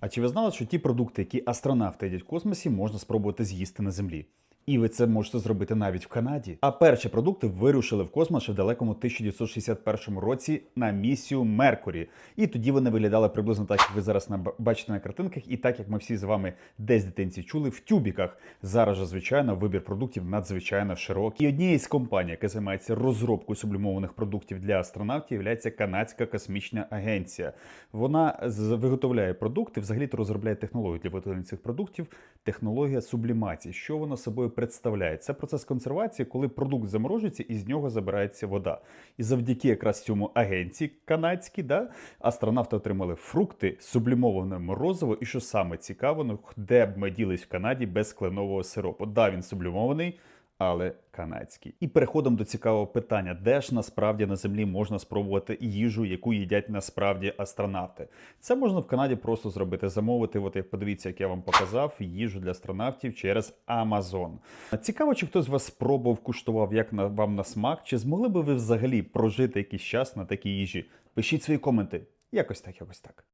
А чи ви знали, що ті продукти, які астронавти їдять в космосі, можна спробувати з'їсти на землі? І ви це можете зробити навіть в Канаді. А перші продукти вирушили в космос ще в далекому 1961 році на місію Меркурі. І тоді вони виглядали приблизно так, як ви зараз бачите на картинках, і так як ми всі з вами десь дитинці чули в тюбіках. Зараз же, звичайно, вибір продуктів надзвичайно широкий. І однією з компаній, яка займається розробкою сублімованих продуктів для астронавтів, є Канадська космічна агенція. Вона виготовляє продукти, взагалі розробляє технологію для виготовлення цих продуктів. Технологія сублімації. Що вона собою представляє? Це процес консервації, коли продукт заморожується і з нього забирається вода. І завдяки якраз цьому агенції канадській, да, астронавти отримали фрукти, сублімоване морозиво, і що саме цікаво, ну де б ми ділись в Канаді без кленового сиропу. Да, він сублімований. Але канадський. І переходимо до цікавого питання: де ж насправді на землі можна спробувати їжу, яку їдять насправді астронавти? Це можна в Канаді просто зробити, замовити. От як подивіться, як я вам показав, їжу для астронавтів через Amazon. Цікаво, чи хтось з вас спробував, куштував, як на вам на смак, чи змогли би ви взагалі прожити якийсь час на такій їжі? Пишіть свої коменти. Якось так, якось так.